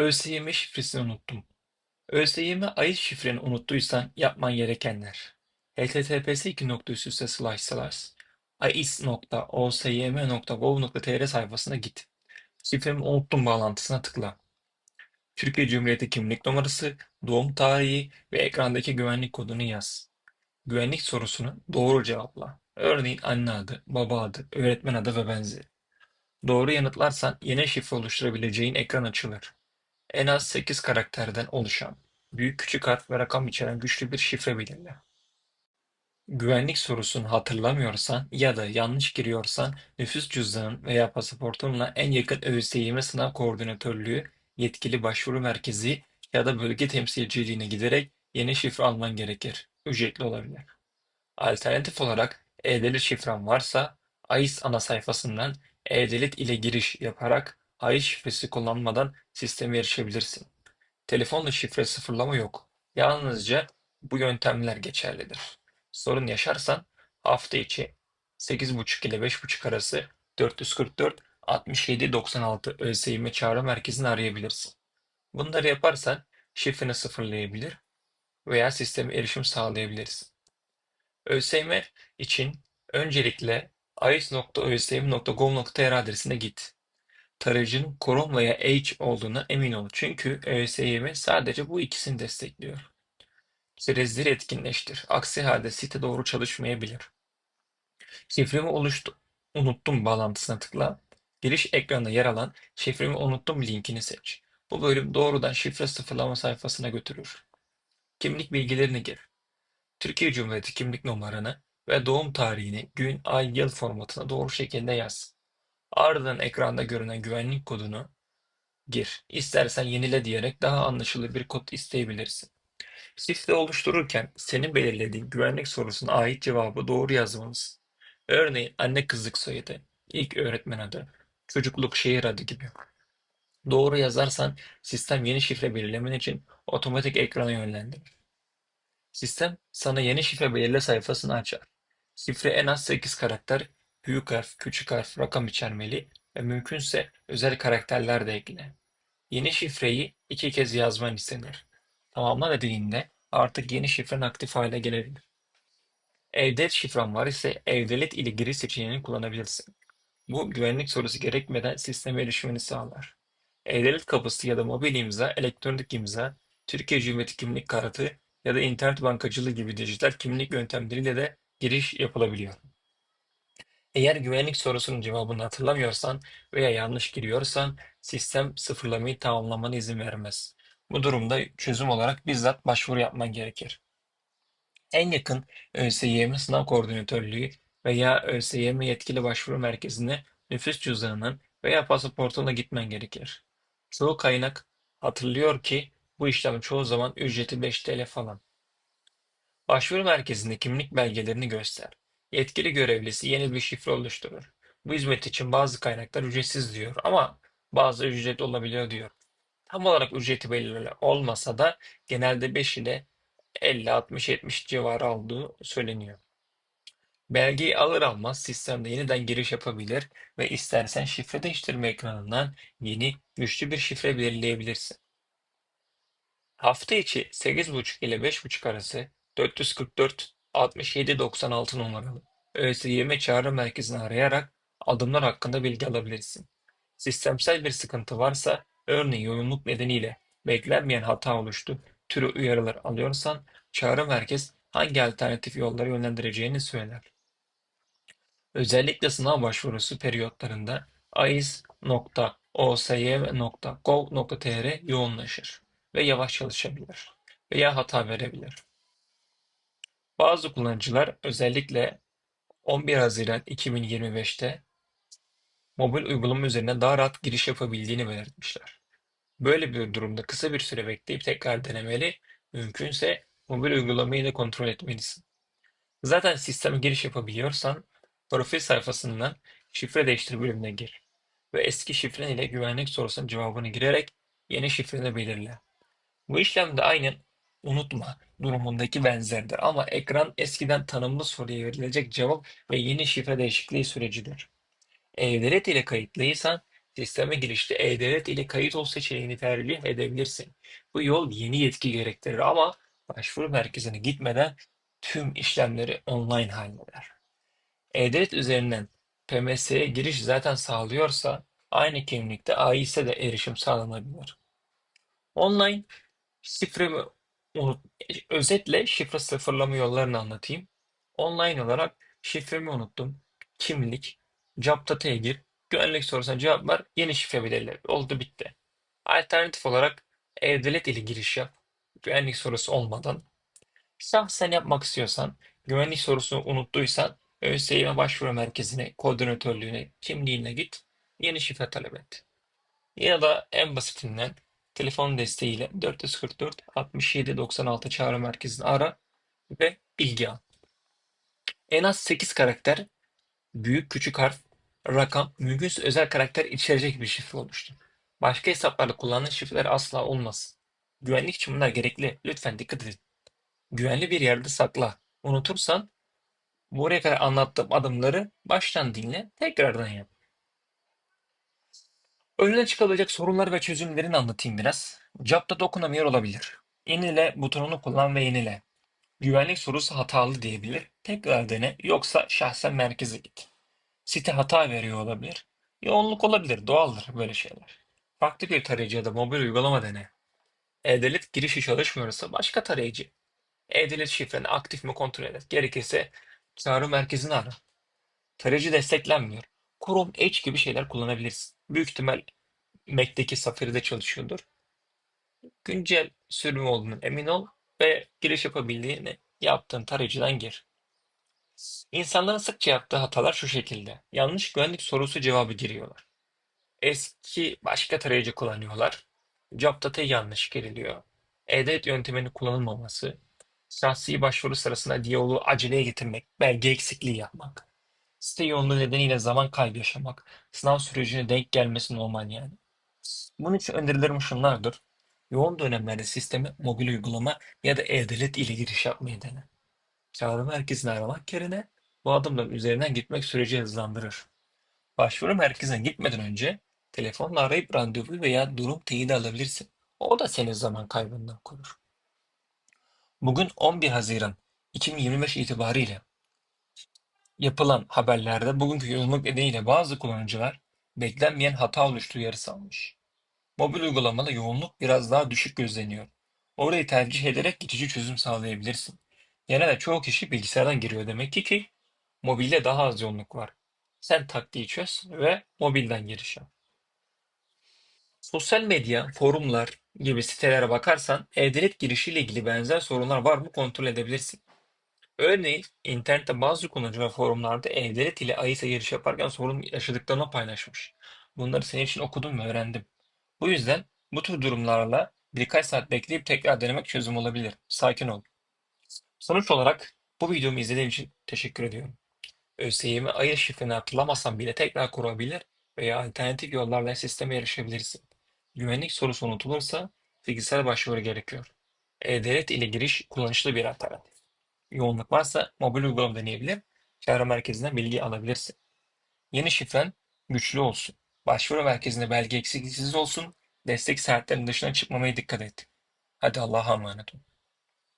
ÖSYM şifresini unuttum. ÖSYM ayı şifreni unuttuysan yapman gerekenler. https ais.osym.gov.tr sayfasına git. Şifremi unuttum bağlantısına tıkla. Türkiye Cumhuriyeti kimlik numarası, doğum tarihi ve ekrandaki güvenlik kodunu yaz. Güvenlik sorusunu doğru cevapla. Örneğin anne adı, baba adı, öğretmen adı ve benzeri. Doğru yanıtlarsan yeni şifre oluşturabileceğin ekran açılır. En az 8 karakterden oluşan, büyük küçük harf ve rakam içeren güçlü bir şifre belirle. Güvenlik sorusunu hatırlamıyorsan ya da yanlış giriyorsan nüfus cüzdanın veya pasaportunla en yakın ÖSYM Sınav Koordinatörlüğü yetkili başvuru merkezi ya da bölge temsilciliğine giderek yeni şifre alman gerekir. Ücretli olabilir. Alternatif olarak e-devlet şifren varsa AIS ana sayfasından e-devlet ile giriş yaparak AIS şifresi kullanmadan sisteme erişebilirsin. Telefonla şifre sıfırlama yok. Yalnızca bu yöntemler geçerlidir. Sorun yaşarsan hafta içi 8.30 ile 5.30 arası 444 67 96 ÖSYM çağrı merkezini arayabilirsin. Bunları yaparsan şifreni sıfırlayabilir veya sisteme erişim sağlayabilirsin. ÖSYM için öncelikle ais.ösym.gov.tr adresine git. Tarayıcının Chrome veya Edge olduğuna emin ol çünkü ÖSYM sadece bu ikisini destekliyor. Çerezleri etkinleştir. Aksi halde site doğru çalışmayabilir. Şifremi oluştu, unuttum bağlantısına tıkla. Giriş ekranında yer alan şifremi unuttum linkini seç. Bu bölüm doğrudan şifre sıfırlama sayfasına götürür. Kimlik bilgilerini gir. Türkiye Cumhuriyeti kimlik numaranı ve doğum tarihini gün, ay, yıl formatına doğru şekilde yaz. Ardından ekranda görünen güvenlik kodunu gir. İstersen yenile diyerek daha anlaşılır bir kod isteyebilirsin. Şifre oluştururken senin belirlediğin güvenlik sorusuna ait cevabı doğru yazmalısın. Örneğin anne kızlık soyadı, ilk öğretmen adı, çocukluk şehir adı gibi. Doğru yazarsan sistem yeni şifre belirlemen için otomatik ekrana yönlendirir. Sistem sana yeni şifre belirle sayfasını açar. Şifre en az 8 karakter, büyük harf, küçük harf, rakam içermeli ve mümkünse özel karakterler de ekle. Yeni şifreyi iki kez yazman istenir. Tamamla dediğinde artık yeni şifren aktif hale gelebilir. Evdelet şifren var ise evdelet ile giriş seçeneğini kullanabilirsin. Bu güvenlik sorusu gerekmeden sisteme erişimini sağlar. E-Devlet kapısı ya da mobil imza, elektronik imza, Türkiye Cumhuriyeti kimlik kartı ya da internet bankacılığı gibi dijital kimlik yöntemleriyle de giriş yapılabiliyor. Eğer güvenlik sorusunun cevabını hatırlamıyorsan veya yanlış giriyorsan sistem sıfırlamayı tamamlamana izin vermez. Bu durumda çözüm olarak bizzat başvuru yapman gerekir. En yakın ÖSYM Sınav Koordinatörlüğü veya ÖSYM yetkili başvuru merkezine nüfus cüzdanının veya pasaportunla gitmen gerekir. Çoğu kaynak hatırlıyor ki bu işlem çoğu zaman ücreti 5 TL falan. Başvuru merkezinde kimlik belgelerini göster. Yetkili görevlisi yeni bir şifre oluşturur. Bu hizmet için bazı kaynaklar ücretsiz diyor ama bazı ücretli olabiliyor diyor. Tam olarak ücreti belirli olmasa da genelde 5 ile 50, 60, 70 civarı olduğu söyleniyor. Belgeyi alır almaz sistemde yeniden giriş yapabilir ve istersen şifre değiştirme ekranından yeni güçlü bir şifre belirleyebilirsin. Hafta içi 8.30 ile 5.30 arası 444 67 96 numaralı ÖSYM çağrı merkezini arayarak adımlar hakkında bilgi alabilirsin. Sistemsel bir sıkıntı varsa, örneğin yoğunluk nedeniyle beklenmeyen hata oluştu türü uyarılar alıyorsan çağrı merkez hangi alternatif yolları yönlendireceğini söyler. Özellikle sınav başvurusu periyotlarında ais.osym.gov.tr yoğunlaşır ve yavaş çalışabilir veya hata verebilir. Bazı kullanıcılar özellikle 11 Haziran 2025'te mobil uygulama üzerinden daha rahat giriş yapabildiğini belirtmişler. Böyle bir durumda kısa bir süre bekleyip tekrar denemeli, mümkünse mobil uygulamayı da kontrol etmelisin. Zaten sisteme giriş yapabiliyorsan profil sayfasından şifre değiştir bölümüne gir ve eski şifren ile güvenlik sorusunun cevabını girerek yeni şifreni belirle. Bu işlem de aynen unutma durumundaki benzerdir ama ekran eskiden tanımlı soruya verilecek cevap ve yeni şifre değişikliği sürecidir. E-Devlet ile kayıtlıysan Sisteme girişte E-Devlet ile kayıt ol seçeneğini tercih edebilirsin. Bu yol yeni yetki gerektirir ama başvuru merkezine gitmeden tüm işlemleri online halleder. E-Devlet üzerinden PMS'ye giriş zaten sağlıyorsa aynı kimlikte AİS'e de erişim sağlanabilir. Online şifremi unut özetle şifre sıfırlama yollarını anlatayım. Online olarak şifremi unuttum. Kimlik, CapData'ya gir. Güvenlik sorusuna cevap ver. Yeni şifre belirle. Oldu bitti. Alternatif olarak E-Devlet ile giriş yap. Güvenlik sorusu olmadan. Şahsen yapmak istiyorsan, güvenlik sorusunu unuttuysan ÖSYM başvuru merkezine, koordinatörlüğüne, kimliğine git. Yeni şifre talep et. Ya da en basitinden telefon desteğiyle 444 67 96 çağrı merkezini ara ve bilgi al. En az 8 karakter, büyük küçük harf, rakam, mümkünse özel karakter içerecek bir şifre oluştur. Başka hesaplarda kullanılan şifreler asla olmasın. Güvenlik için bunlar gerekli. Lütfen dikkat edin. Güvenli bir yerde sakla. Unutursan buraya kadar anlattığım adımları baştan dinle, tekrardan yap. Önüne çıkabilecek sorunlar ve çözümlerini anlatayım biraz. Capta dokunamıyor olabilir. Yenile butonunu kullan ve yenile. Güvenlik sorusu hatalı diyebilir. Tekrar dene yoksa şahsen merkeze git. Site hata veriyor olabilir. Yoğunluk olabilir, doğaldır böyle şeyler. Farklı bir tarayıcı ya da mobil uygulama dene. E-Devlet girişi çalışmıyorsa başka tarayıcı. E-Devlet şifreni aktif mi kontrol et. Gerekirse çağrı merkezini ara. Tarayıcı desteklenmiyor. Chrome Edge gibi şeyler kullanabilirsin. Büyük ihtimal Mac'teki Safari'de çalışıyordur. Güncel sürüm olduğundan emin ol ve giriş yapabildiğini yaptığın tarayıcıdan gir. İnsanların sıkça yaptığı hatalar şu şekilde. Yanlış güvenlik sorusu cevabı giriyorlar. Eski başka tarayıcı kullanıyorlar. Job data yanlış giriliyor. E-Devlet yönteminin kullanılmaması, şahsi başvuru sırasında diyaloğu aceleye getirmek, belge eksikliği yapmak, site yoğunluğu nedeniyle zaman kaybı yaşamak, sınav sürecine denk gelmesi normal yani. Bunun için önerilerim şunlardır. Yoğun dönemlerde sisteme mobil uygulama ya da e-devlet ile giriş yapmayı dene. Çağrı merkezini aramak yerine bu adımların üzerinden gitmek süreci hızlandırır. Başvuru merkezine gitmeden önce telefonla arayıp randevu veya durum teyidi alabilirsin. O da seni zaman kaybından korur. Bugün 11 Haziran 2025 itibariyle yapılan haberlerde bugünkü yoğunluk nedeniyle bazı kullanıcılar beklenmeyen hata oluştuğu uyarısı almış. Mobil uygulamada yoğunluk biraz daha düşük gözleniyor. Orayı tercih ederek geçici çözüm sağlayabilirsin. Genelde çoğu kişi bilgisayardan giriyor demek ki ki mobilde daha az yoğunluk var. Sen taktiği çöz ve mobilden giriş yap. Sosyal medya, forumlar gibi sitelere bakarsan e-devlet girişiyle ilgili benzer sorunlar var mı kontrol edebilirsin. Örneğin internette bazı kullanıcılar forumlarda e-devlet ile AİS'e giriş yaparken sorun yaşadıklarını paylaşmış. Bunları senin için okudum ve öğrendim. Bu yüzden bu tür durumlarla birkaç saat bekleyip tekrar denemek çözüm olabilir. Sakin ol. Sonuç olarak bu videomu izlediğin için teşekkür ediyorum. ÖSYM ayı şifreni hatırlamasam bile tekrar kurabilir veya alternatif yollarla sisteme erişebilirsin. Güvenlik sorusu unutulursa fiziksel başvuru gerekiyor. E-Devlet ile giriş kullanışlı bir alternatif. Yoğunluk varsa mobil uygulama deneyebilir, çağrı merkezinden bilgi alabilirsin. Yeni şifren güçlü olsun. Başvuru merkezinde belge eksiksiz olsun. Destek saatlerinin dışına çıkmamaya dikkat et. Hadi Allah'a emanet ol.